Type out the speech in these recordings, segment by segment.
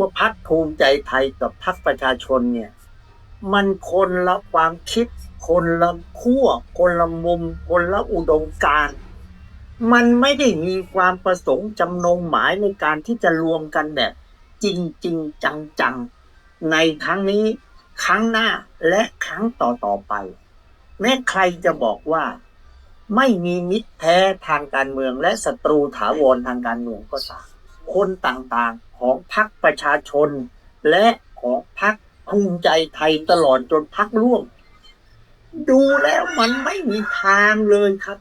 ว่าพักภูมิใจไทยกับพักประชาชนเนี่ย มันคนละความคิด คนละขั้ว คนละมุม คนละอุดมการณ์มันไม่ได้มีความประสงค์จำนงหมายในการที่จะรวมกันแบบ จริงจริงจังจังๆในครั้งนี้ครั้งหน้าและครั้งต่อต่อไป แม้ใครจะบอกว่า ไม่มีมิตรแท้ทางการเมืองและศัตรูถาวรทางการเมืองก็ตาม คนต่างๆ ของพรรคประชาชน และของพรรคภูมิใจไทยตลอดจนพรรคร่วม ดูแล้วมันไม่มีทางเลยครับ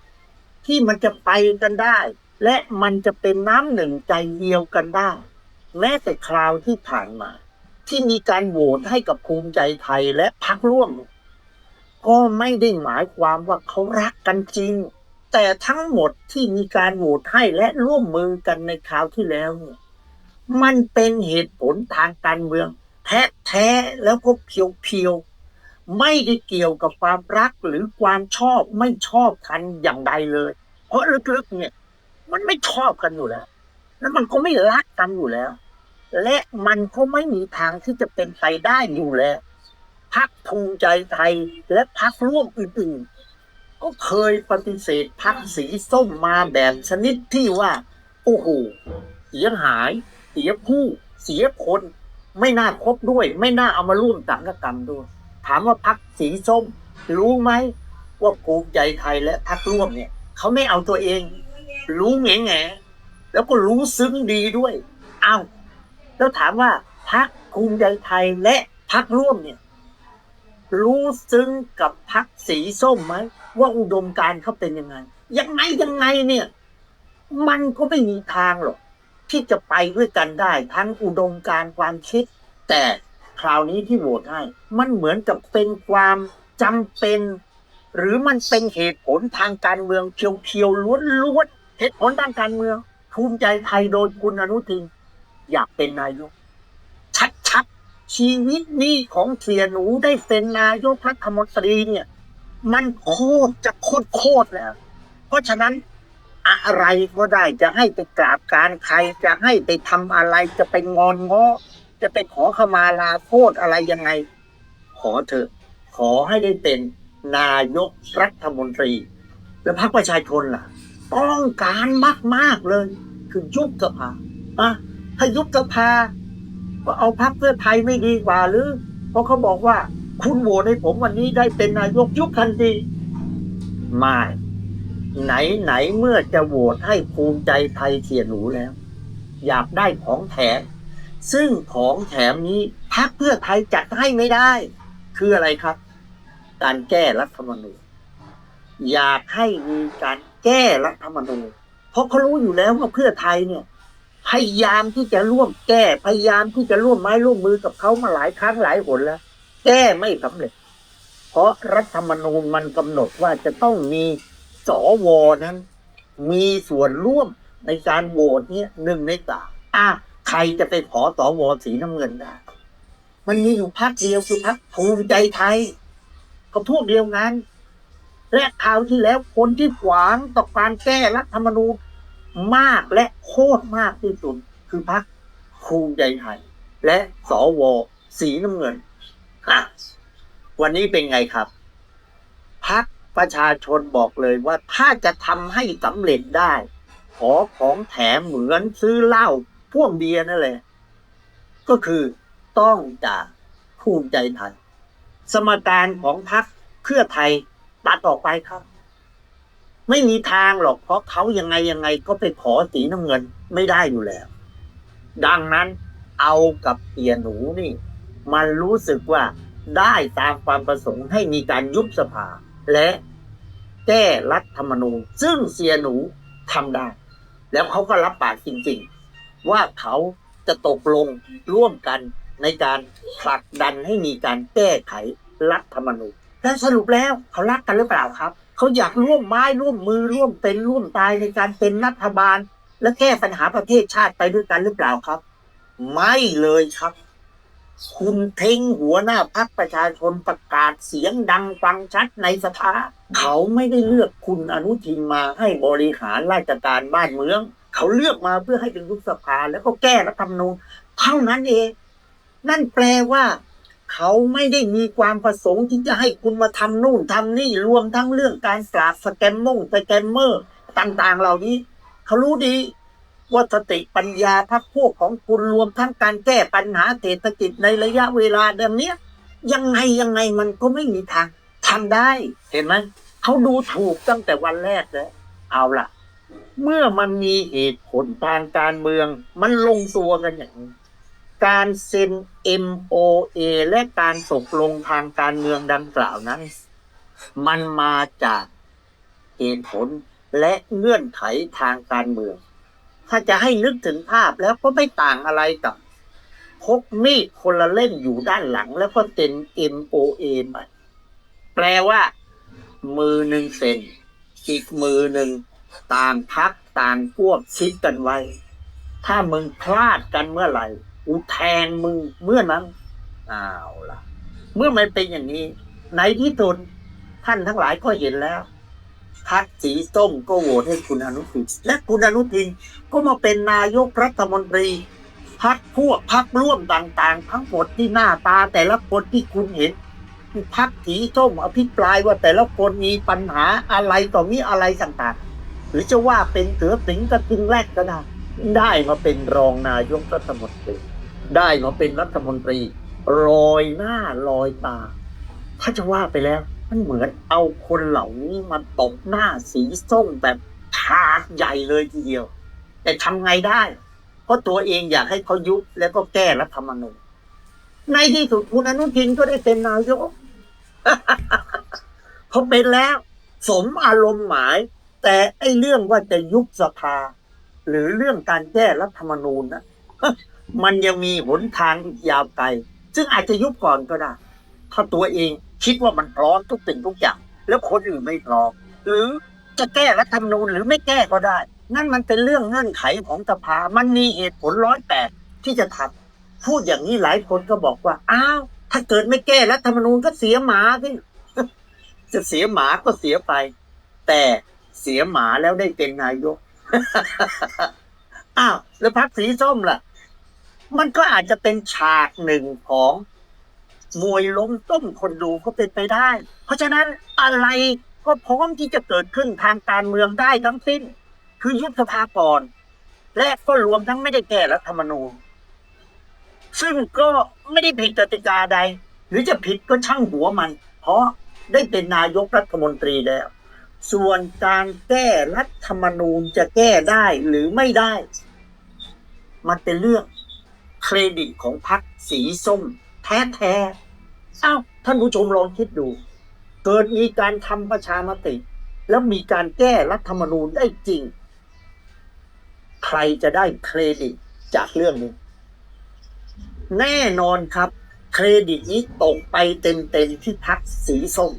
ที่มันจะไปกันได้ และมันจะเป็นน้ำหนึ่งใจเดียวกันได้ แม้แต่คราวที่ผ่านมา ที่มีการโหวตให้กับภูมิใจไทยและพรรคร่วม ก็ไม่ได้หมายความว่าเขารักกันจริง แต่ทั้งหมดที่มีการโหวตให้และร่วมมือกันในคราวที่แล้วเนี่ยมันเป็นเหตุผลทางการเมือง แท้แท้ๆแล้วก็เพียวเพียวๆไม่ได้เกี่ยวกับความรักหรือความชอบไม่ชอบกันอย่างใดเลย เพราะลึกๆเนี่ย มันไม่ชอบกันอยู่แล้ว แล้วมันก็ไม่รักกันอยู่แล้ว และมันก็ไม่มีทางที่จะเป็นไปได้อยู่แล้วพักภูมิใจไทยและพักร่วมอื่นๆ ก็เคยปฏิเสธพักสีส้มมาแบบชนิดที่ว่า โอ้โหเสียหาย เสียผู้ เสียคน ไม่น่าคบด้วย ไม่น่าเอามาร่วมสังกกรรมด้วย ถามว่าพักสีส้ม รู้ไหมว่าภูมิใจไทยและพักร่วมเนี่ยเขาไม่เอาตัวเอง รู้แง่แง่แล้วก็รู้ซึ้งดีด้วยอ้าวแล้วถามว่าพักภูมิใจไทยและพักร่วมเนี่ย รู้ซึ้งกับพักสีส้มไหม ว่าอุดมการเขาเป็นยังไง ยังไงยังไงเนี่ย มันก็ไม่มีทางหรอก ที่จะไปด้วยกันได้ ทั้งอุดมการความคิด แต่คราวนี้ที่โหวตให้ มันเหมือนกับเป็นความจำเป็น หรือมันเป็นเหตุผลทางการเมืองเพียวๆล้วนๆเหตุผลทางการเมือง ภูมิใจไทยโดยคุณอนุทิน อยากเป็นนายกชัดๆชีวิตนี้ของเสียหนูได้เป็นนายกรัฐมนตรีเนี่ย มันโคตรจะโคตรโคตรแล้ว เพราะฉะนั้นอะไรก็ได้จะให้ไปกราบการใครจะให้ไปทำอะไรจะไปงอนง้อจะไปขอขมาลาโทษอะไรยังไง ขอเถอะ ขอให้ได้เป็นนายกรัฐมนตรี แล้วพรรคประชาชนล่ะ ต้องการมาก ๆ เลย คือยุบสภาอะถ้ายุบสภาก็เอาพรรคเพื่อไทยไม่ดีกว่าหรือ เพราะเขาบอกว่า คุณโหวตให้ผมวันนี้ได้เป็นนายกยุบทันทีไม่ไหนไหนเมื่อจะโหวตให้ภูมิใจไทยเสียหนูแล้ว อยากได้ของแถม ซึ่งของแถมนี้พรรคเพื่อไทยจัดให้ไม่ได้ คืออะไรครับ การแก้รัฐธรรมนูญอยากให้มีการแก้รัฐธรรมนูญเพราะเขารู้อยู่แล้วว่าเพื่อไทยเนี่ย พยายามที่จะร่วมแก้พยายามที่จะร่วมไม้ร่วมมือกับเขามาหลายครั้งหลายหนแล้ว แก้ไม่สำเร็จ เพราะรัฐธรรมนูญมันกำหนดว่าจะต้องมีสวนั้น มีส่วนร่วมในการโหวตเนี่ยหนึ่งในสามอะใครจะไปขอสวสีน้ำเงินได้ มันมีอยู่พักเดียวคือพักภูมิใจไทย ก็พวกเดียวกันและคราวที่แล้วคนที่ขวางต่อการแก้รัฐธรรมนูญมากและโคตรมากที่สุด คือพักภูมิใจไทยและสวสีน้ำเงิน วันนี้เป็นไงครับพักประชาชนบอกเลยว่าถ้าจะทำให้สำเร็จได้ ขอของแถมเหมือนซื้อเหล้าพ่วงเบียร์นั่นแหละ ก็คือต้องจากภูมิใจไทยสมการของพรรคเพื่อไทยตัดออกไปครับ ไม่มีทางหรอกเพราะเขายังไงยังไงก็ไปขอสีน้ำเงินไม่ได้อยู่แล้ว ดังนั้นเอากับเตียหนูนี่ มันรู้สึกว่าได้ตามความประสงค์ให้มีการยุบสภา และแก้รัฐธรรมนูญซึ่งเสียหนูทำได้ แล้วเขาก็รับปากจริงๆ ว่าเขาจะตกลงร่วมกันในการผลักดันให้มีการแก้ไขรัฐธรรมนูญและสรุปแล้วเขารักกันหรือเปล่าครับ เขาอยากร่วมไม้ร่วมมือร่วมเป็นร่วมตายในการเป็นรัฐบาล และแก้ปัญหาประเทศชาติไปด้วยกันหรือเปล่าครับ ไม่เลยครับ คุณทิ้งหัวหน้าพักประชาชนประกาศเสียงดังฟังชัดในสภาเขาไม่ได้เลือกคุณอนุทินมาให้บริหารราชการบ้านเมือง เขาเลือกมาเพื่อให้เป็นยุบสภาแล้วก็แก้รัฐธรรมนูญเท่านั้นเอง นั่นแปลว่า เขาไม่ได้มีความประสงค์ที่จะให้คุณมาทำนู่นทำนี่รวมทั้งเรื่องการปราบสแกมมงสแกมเมอร์ต่างๆ เหล่านี้ เขารู้ดี ว่าสติปัญญาพักพวกของคุณรวมทั้งการแก้ปัญหาเศรษฐกิจในระยะเวลาแบบเนี้ยยังไงยังไงมันก็ไม่มีทางทำได้ เห็นไหมเขาดูถูกตั้งแต่วันแรกแล้วเอาล่ะ เมื่อมันมีเหตุผลทางการเมือง มันลงตัวกันอย่างนี้การเซ็น MOA และการตกลงทางการเมืองดังกล่าวนั้น มันมาจากเหตุผลและเงื่อนไขทางการเมือง ถ้าจะให้นึกถึงภาพแล้วก็ไม่ต่างอะไรกับพกมีดคนละเล่มอยู่ด้านหลัง แล้วก็เซ็น MOA ไปแปลว่า มือหนึ่งเซนอีกมือหนึ่งต่างพักต่างพวกชิดกันไว้ ถ้ามึงพลาดกันเมื่อไหร่กูแทงมึงเมื่อนั้นอ้าวล่ะ เมื่อมันเป็นอย่างนี้ ในที่สุดท่านทั้งหลายก็เห็นแล้ว พักสีส้มก็โหวตให้คุณอนุทิน และคุณอนุทินก็มาเป็นนายกรัฐมนตรีพักพวกพักร่วมต่างๆ ทั้งหมดที่หน้าตาแต่ละคนที่คุณเห็นพักสีส้มอภิปรายว่าแต่ละคนมีปัญหาอะไรต่อมีอะไรต่างๆ หรือจะว่าเป็นเสือสิงกระทิงแรกก็ได้ได้มาเป็นรองนายกรัฐมนตรี ได้มาเป็นรัฐมนตรีลอยหน้าลอยตาถ้าจะว่าไปแล้ว มันเหมือนเอาคนเหล่านี้มาตบหน้าสีส้มแบบถาดใหญ่เลยทีเดียว แต่ทำไงได้ เพราะตัวเองอยากให้เขายุบแล้วก็แก้รัฐธรรมนูญในที่สุดคุณอนุทินก็ได้เป็นนายกเขาเป็นแล้ว สมอารมณ์หมาย แต่ไอ้เรื่องว่าจะยุบสภา หรือเรื่องการแก้รัฐธรรมนูญนะมันยังมีหนทางอีกยาวไกลซึ่งอาจจะยุบก่อนก็ได้ ถ้าตัวเอง คิดว่ามันพร้อมทุกสิ่งทุกอย่าง แล้วคนอื่นไม่พร้อมหรือจะแก้รัฐธรรมนูญหรือไม่แก้ก็ได้ นั่นมันเป็นเรื่องเงื่อนไขของสภา มันมีเหตุผลร้อยแปดที่จะทำพูดอย่างนี้หลายคนก็บอกว่า อ้าว ถ้าเกิดไม่แก้รัฐธรรมนูญก็เสียหมาสิจะเสียหมาก็เสียไป แต่เสียหมาแล้วได้เป็นนายก อ้าว แล้วพักสีส้มล่ะ มันก็อาจจะเป็นฉากหนึ่งของ มวยล้มต้มคนดูก็เป็นไปได้ เพราะฉะนั้นอะไรก็พร้อมที่จะเกิดขึ้นทางการเมืองได้ทั้งสิ้น คือยุบสภาก่อน และก็รวมทั้งไม่ได้แก้รัฐธรรมนูญ ซึ่งก็ไม่ได้ผิดกติกาใด หรือจะผิดก็ช่างหัวมัน เพราะได้เป็นนายกรัฐมนตรีแล้ว ส่วนการแก้รัฐธรรมนูญจะแก้ได้หรือไม่ได้ มันเป็นเรื่องเครดิตของพรรคสีส้ม แท้ๆเอ้าท่านผู้ชมลองคิดดู เกิดมีการทำประชามติ แล้วมีการแก้รัฐธรรมนูญได้จริง ใครจะได้เครดิตจากเรื่องนี้ แน่นอนครับ เครดิตนี้ตกไปเต็มๆที่พักสีส้ม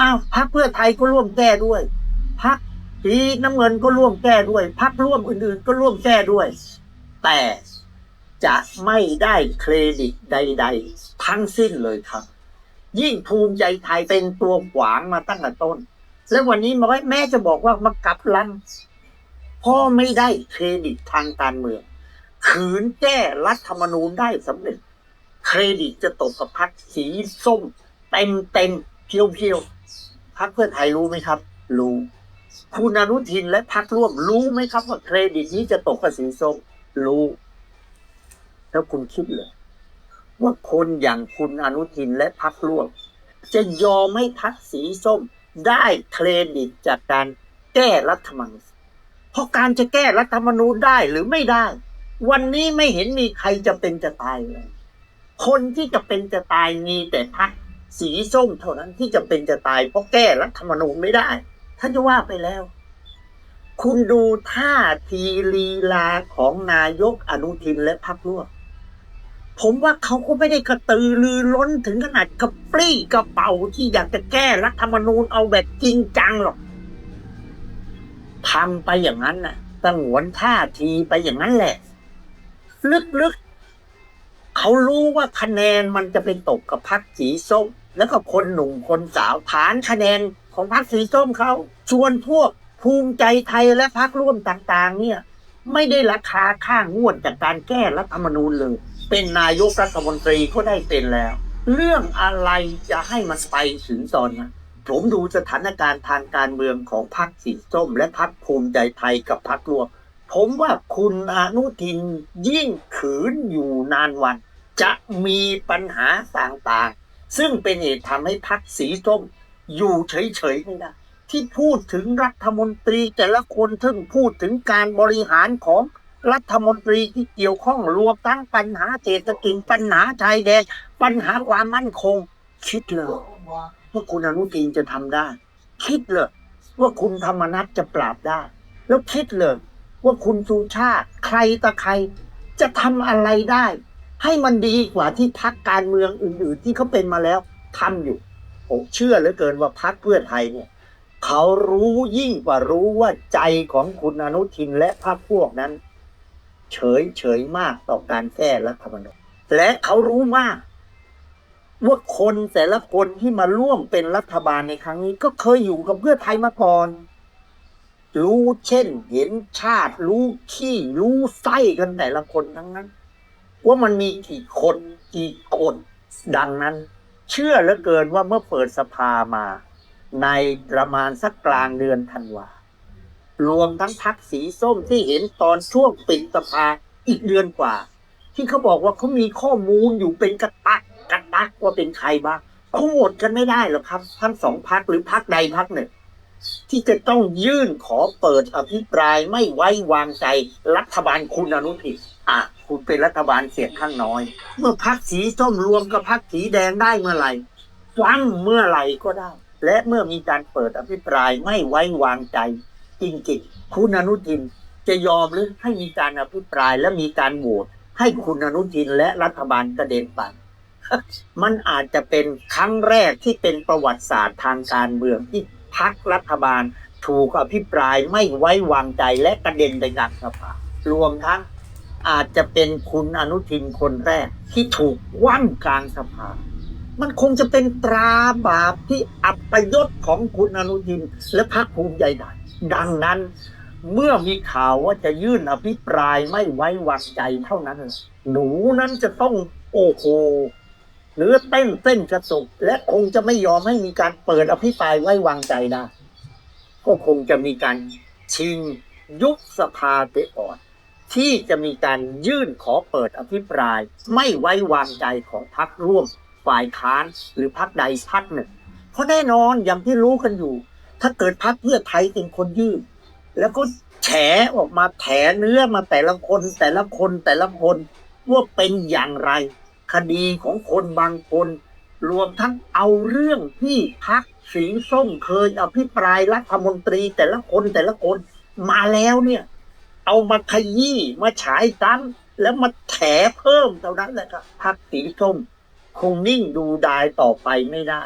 อ้าวพักเพื่อไทยก็ร่วมแก้ด้วยพักสีน้ำเงินก็ร่วมแก้ด้วยพักร่วมอื่นๆ ก็ร่วมแก้ด้วย แต่ จะไม่ได้เครดิตใด ๆ ทั้งสิ้นเลยครับ ยิ่งภูมิใจไทยเป็นตัวขวางมาตั้งแต่ต้น แล้ววันนี้มาแม่จะบอกว่ามากลับลำพ่อไม่ได้เครดิตทางการเมือง ขืนแก้รัฐธรรมนูญได้สำเร็จ เครดิตจะตกกับพักสีส้ม เต็มเต็มๆเพียวเพียวๆพักเพื่อไทยรู้ไหมครับ รู้คุณอนุทินและพักร่วมรู้ไหมครับว่าเครดิตนี้จะตกกับสีส้มรู้ แล้วคุณคิดเลยว่าคนอย่างคุณอนุทินและพักร่วมจะยอมให้พักสีส้มได้เครดิตจากการแก้รัฐธรรมนูญเพราะการจะแก้รัฐธรรมนูญได้หรือไม่ได้ วันนี้ไม่เห็นมีใครจะเป็นจะตายเลย คนที่จะเป็นจะตายมีแต่พักสีส้มเท่านั้นที่จะเป็นจะตาย เพราะแก้รัฐธรรมนูญไม่ได้ท่านจะว่าไปแล้ว คุณดูท่าทีลีลาของนายกอนุทินและพรรคร่วม ผมว่าเขาก็ไม่ได้กระตือรือร้นถึงขนาดกระปรี้กระเป๋าที่อยากจะแก้รัฐธรรมนูญเอาแบบจริงจังหรอกทำไปอย่างนั้นน่ะสงวนท่าทีไปอย่างนั้นแหละ ลึกๆเขารู้ว่าคะแนนมันจะเป็นตกกับพรรคสีส้ม แล้วก็คนหนุ่มคนสาวฐานคะแนนของพรรคสีส้มเขาชวนพวกภูมิใจไทยและพรรคร่วมต่าง ๆ เนี่ย ไม่ได้ราคาค่างวดจากการแก้รัฐธรรมนูญเลย เป็นนายกรัฐมนตรีก็ได้เป็นแล้ว เรื่องอะไรจะให้มันไปถึงตอนนั้นผมดูสถานการณ์ทางการเมืองของพรรคสีส้ม และพรรคภูมิใจไทยกับพรรครวมผมว่าคุณอนุทินยิ่งขืนอยู่นานวัน จะมีปัญหาต่างๆ ซึ่งเป็นเหตุทำให้พรรคสีส้ม อยู่เฉยๆไม่ได้ที่พูดถึงรัฐมนตรีแต่ละคนซึ่งพูดถึงการบริหารของ รัฐมนตรีที่เกี่ยวข้องรวมทั้งปัญหาเศรษฐกิจปัญหาชายแดนปัญหาความมั่นคง คิดเลยว่าคุณอนุทินจะทำได้ คิดเลยว่าคุณธรรมนัฐจะปราบได้ แล้วคิดเลยว่าคุณสุชาติใครต่ใคร จะทำอะไรได้ ให้มันดีกว่าที่พักการเมืองอื่น ๆ ที่เขาเป็นมาแล้วทำอยู่ผมเชื่อเหลือเกินว่าพักเพื่อไทยเนี่ยเขารู้ยิ่งกว่ารู้ว่าใจของคุณอนุทินและพรรคพวกนั้น เฉยเฉยมากต่อการแก้รัฐธรรมนูญและเขารู้มากว่าคนแต่ละคนที่มาร่วมเป็นรัฐบาลในครั้งนี้ ก็เคยอยู่กับเพื่อไทยมาก่อน รู้เช่น เห็นชาติ รู้ขี้รู้ไส้กันแต่ละคนทั้งนั้น ว่ามันมีกี่คนกี่คนดังนั้น เชื่อเหลือเกินว่าเมื่อเปิดสภามา ในประมาณสักกลางเดือนธันวา รวมทั้งพักสีส้มที่เห็นตอนช่วงปิดสภาอีกเดือนกว่า ที่เขาบอกว่าเขามีข้อมูลอยู่เป็นกระตักกระตักว่าเป็นใครบ้างเขาโหวตกันไม่ได้หรอกครับทั้งสองพักหรือพักใดพักหนึ่ง ที่จะต้องยื่นขอเปิดอภิปรายไม่ไว้วางใจรัฐบาลคุณอนุทินอะคุณเป็นรัฐบาลเสียงข้างน้อย เมื่อพักสีส้มรวมกับพักสีแดงได้เมื่อไหร่ฟังเมื่อไหร่ก็ได้ และเมื่อมีการเปิดอภิปรายไม่ไว้วางใจ จริงๆคุณอนุทินจะยอมหรือให้มีการอภิปรายและมีการโหวตให้คุณอนุทินและรัฐบาลกระเด็นไปมันอาจจะเป็นครั้งแรกที่เป็นประวัติศาสตร์ทางการเมืองที่พักรัฐบาลถูกอภิปรายไม่ไว้วางใจและกระเด็นไปกลางสภารวมทั้งอาจจะเป็นคุณอนุทินคนแรกที่ถูกว่างกลางสภา มันคงจะเป็นตราบาปที่อับประยศของคุณอนุทินและพรรคภูมิใจไทย ดังนั้นเมื่อมีข่าวว่าจะยื่นอภิปรายไม่ไว้วางใจเท่านั้น หนูนั้นจะต้องโอ้โหหรือเต้นเต้นกระสุกและคงจะไม่ยอมให้มีการเปิดอภิปรายไว้วางใจได้ก็คงจะมีการชิงยุบสภาไปก่อน ที่จะมีการยื่นขอเปิดอภิปราย ไม่ไว้วางใจของพรรคร่วม ฝ่ายค้านหรือพรรคใดพรรคหนึ่ง เพราะแน่นอนอย่างที่รู้กันอยู่ ถ้าเกิดพรรคเพื่อไทยเป็นคนยื่น แล้วก็แฉออกมาแถเนื้อมาแต่ละคนแต่ละคนแต่ละคนว่าเป็นอย่างไร คดีของคนบางคน รวมทั้งเอาเรื่องที่พักสีส้มเคยอภิปรายรัฐมนตรีแต่ละคนแต่ละคนมาแล้วเนี่ย เอามาขยี้มาฉายซ้ำแล้วมาแถเพิ่มเท่านั้นแหละครับพักสีส้ม คงนิ่งดูดายต่อไปไม่ได้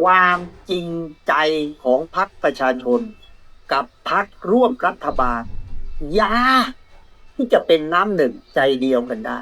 ความจริงใจของพรรคประชาชน กับพรรคร่วมรัฐบาลยาที่จะเป็นน้ำหนึ่งใจเดียวกันได้